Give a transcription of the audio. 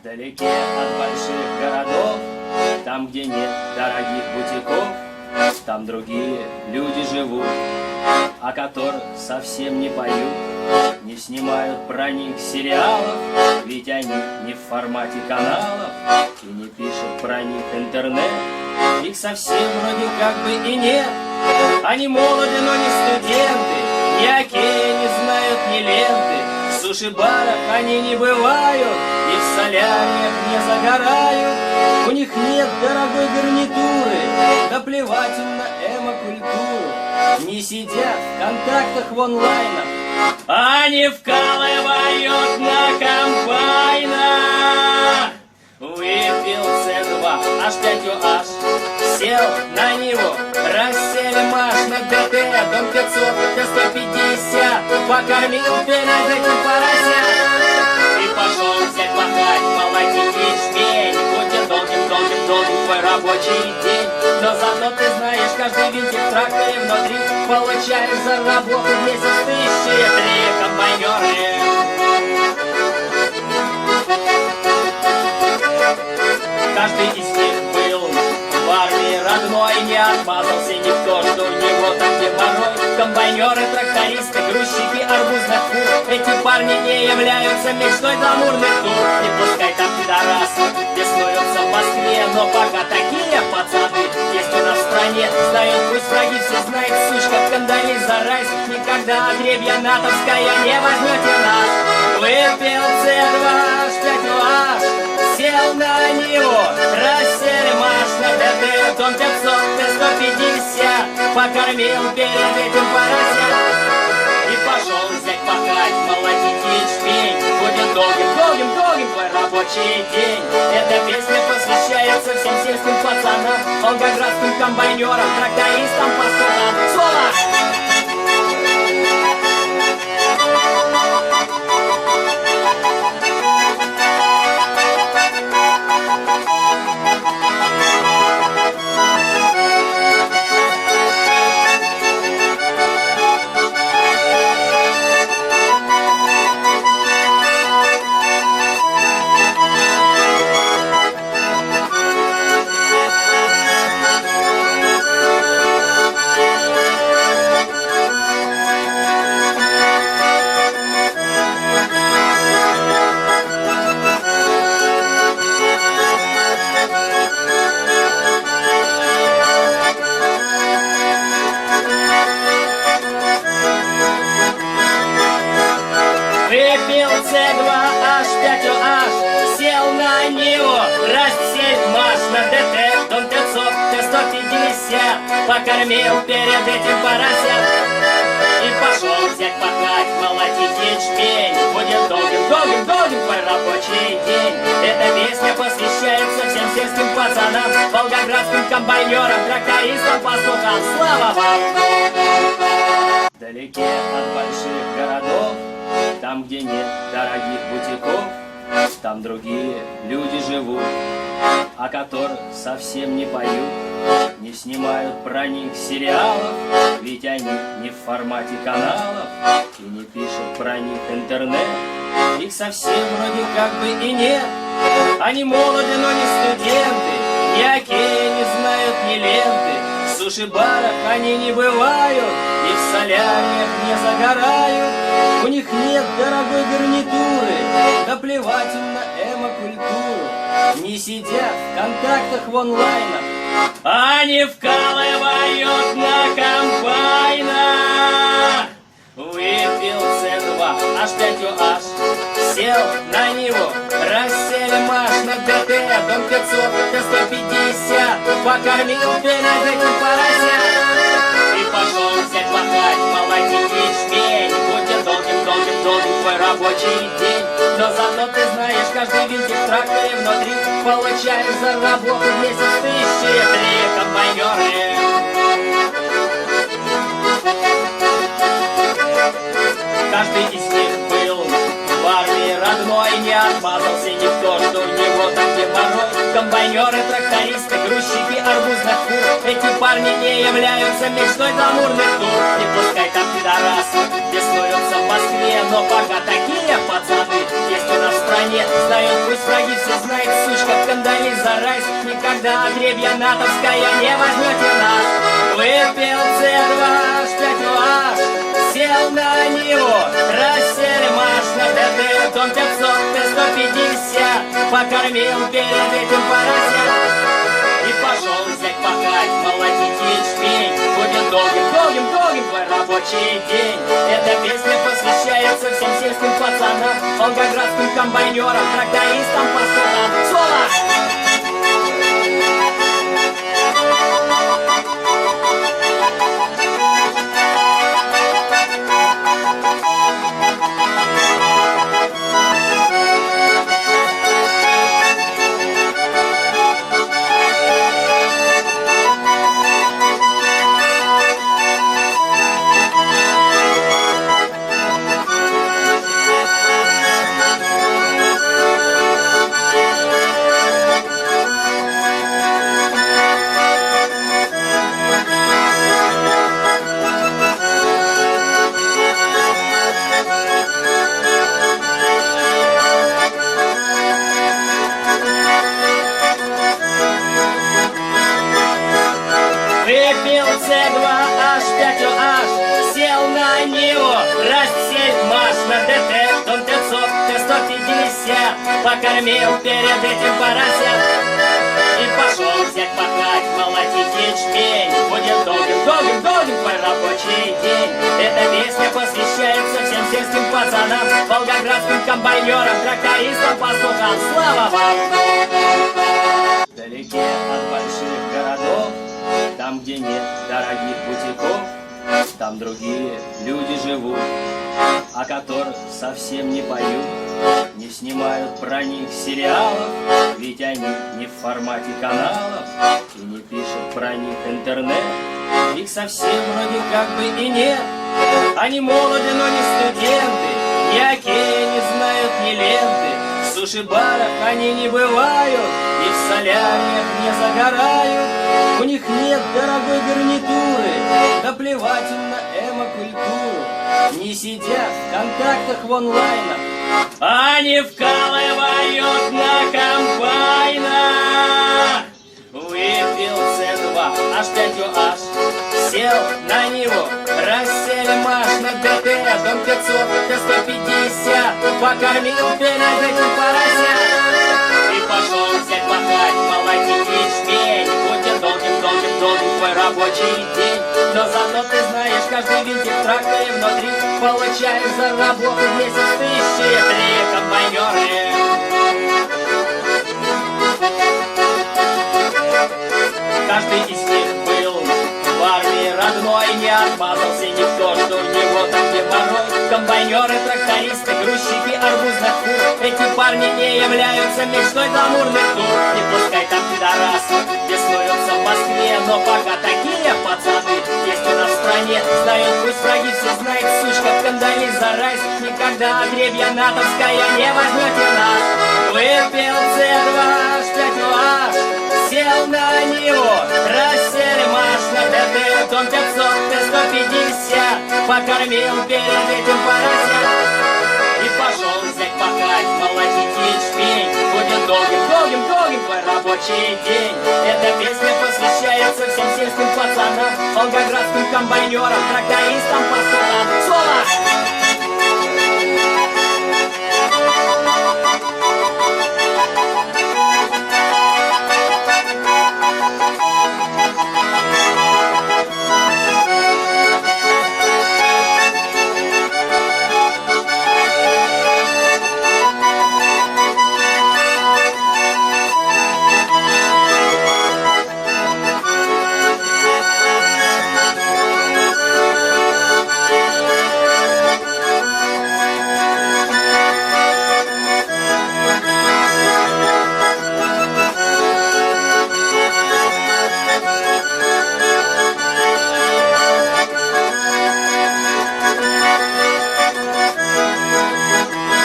Вдалеке от больших городов, там, где нет дорогих бутиков, там другие люди живут, о которых совсем не поют, не снимают про них сериалов, ведь они не в формате каналов и не пишут про них интернет. Их совсем вроде как бы и нет, они молоды, но не студенты, ни окея не знают, ни ленты, суши-барах они не бывают И в соляриях не загорают. У них нет дорогой гарнитуры Да плевать им на эмо-культуру. Не сидят в контактах в онлайнах Они вкалывают на комбайнах. Выпил С2, H5OH Сел на него, рассели маш на ДТ Дом 500, Т-150 Покормил этим поросят И пошел взять пахать, молотить ячмень Будет долгим, долгим, долгим твой рабочий день Но зато ты знаешь, каждый винтик в тракторе внутри Получаешь за работу в месяц тысячи три комбайнеры Комбайнеры, трактористы, грузчики арбузных фур Эти парни не являются мечтой гламурных тур И пускай там пидорас беснуются в Москве Но пока такие пацаны есть у нас в стране. Знают пусть враги, все знают, сучка, кандали за райс. Никогда отребья натовская не возьмете нас Выпил С2, H5OH Сел на него, рассели маш на ДТ Тон 500, Т-150 Покормил перед этим поросят. И пошел взять пахать, молотить ячмень Будет долгим, долгим, долгим твой рабочий день. Эта песня посвящается всем сельским пацанам Волгоградским комбайнерам, трактористам, пастухам Соло! На ДТ Дом 500, Т-150 Покормил перед этим поросят. И пошел взять пахать, молотить ячмень Будет долгим, долгим, долгим твой рабочий день. Эта песня посвящается всем сельским пацанам Волгоградским комбайнерам, трактористам, пастухам. Слава вам! Вдалеке от больших городов, там, где нет дорогих бутиков, там другие люди живут, о которых совсем не поют, не снимают про них сериалов, ведь они не в формате каналов и не пишут про них интернет. Их совсем вроде как бы и нет, они молоды, но не студенты, ни окея не знают, ни ленты, в суши-барах они не бывают И в соляриях не загорают. У них нет дорогой гарнитуры Да плевать им на эмо-культуру Не сидят в контактах в онлайнах Они вкалывают на комбайнах. Выпил С2, H5OH Сел на него, рассели маш на ДТ Дом 500, Т-150 Покормил перед этим поросят. И пошел взять пахать, молотить ячмень твой рабочий день. Но зато ты знаешь, каждый винтик в тракторе внутри Получаешь за работу месяц. Тысячи Комбайнеры, трактористы, грузчики, арбузных кур Эти парни не являются мечтой гламурных тур. И пускай там пидорасы беснуются в Москве Но пока такие пацаны есть у нас в стране. Знают пусть враги, все знает сучка в кандале за райс. Никогда отребья натовская не возьмете нас. Выпил C2, H5OH, сел на него, покормил перед этим поросят. И пошел взять пахать, молотить ячмень, будет долгим, долгим, долгим твой рабочий день. Эта песня посвящается всем сельским пацанам, волгоградским комбайнерам, трактористам, пастухам. На ДТ, Дом 500, Т-150, покормил перед этим поросят. И пошел взять пахать, молотить ячмень, будет долгим, долгим, долгим твой рабочий день. Эта песня посвящается всем сельским пацанам, волгоградским комбайнерам, трактористам, пастухам. Слава вам! Вдалеке от больших городов там, где нет дорогих бутиков, там другие люди живут, о которых совсем не поют, не снимают про них сериалов, ведь они не в формате каналов и не пишут про них интернет. Их совсем вроде как бы и нет, они молоды, но не студенты, ни окея не знают, ни ленты, в суши-барах они не бывают И в соляриях не загорают У них нет дорогой гарнитуры. Да плевать им на эмо-культуру. Не сидят в контактах в онлайнах Они вкалывают на комбайнах. Выпил С2, H5OH Сел на него, рассели маш на ДТ. Дом 500, Т-150 Покормил перед этим поросят И пошел взять пахать, молотить ячмень долгим твой рабочий день. Но зато ты знаешь, каждый винтик в тракторе внутри. Получаешь за работу в месяц тысячи Три комбайнеры Каждый из них был в армии родной. Не отмазался никто, что у него там где порой. Комбайнеры, трактористы, грузчики, арбузных кур. не являются мечтой гламурных тур Не пускай там пидорасы беснуются в Москве Но пока такие пацаны есть у нас в стране. Знают пусть враги, все знает сучка в кандале за райс. Никогда отребья натовская не возьмете нас Выпил С2, H5OH Сел на него, рассели маш на ТТ, Дом 500, Т-150, покормил перед этим поросят. Пахать, молотить ячмень, будет долгим, долгим, долгим твой рабочий день. Эта песня посвящается всем сельским пацанам, волгоградским комбайнерам, трактористам, пастухам. Соло!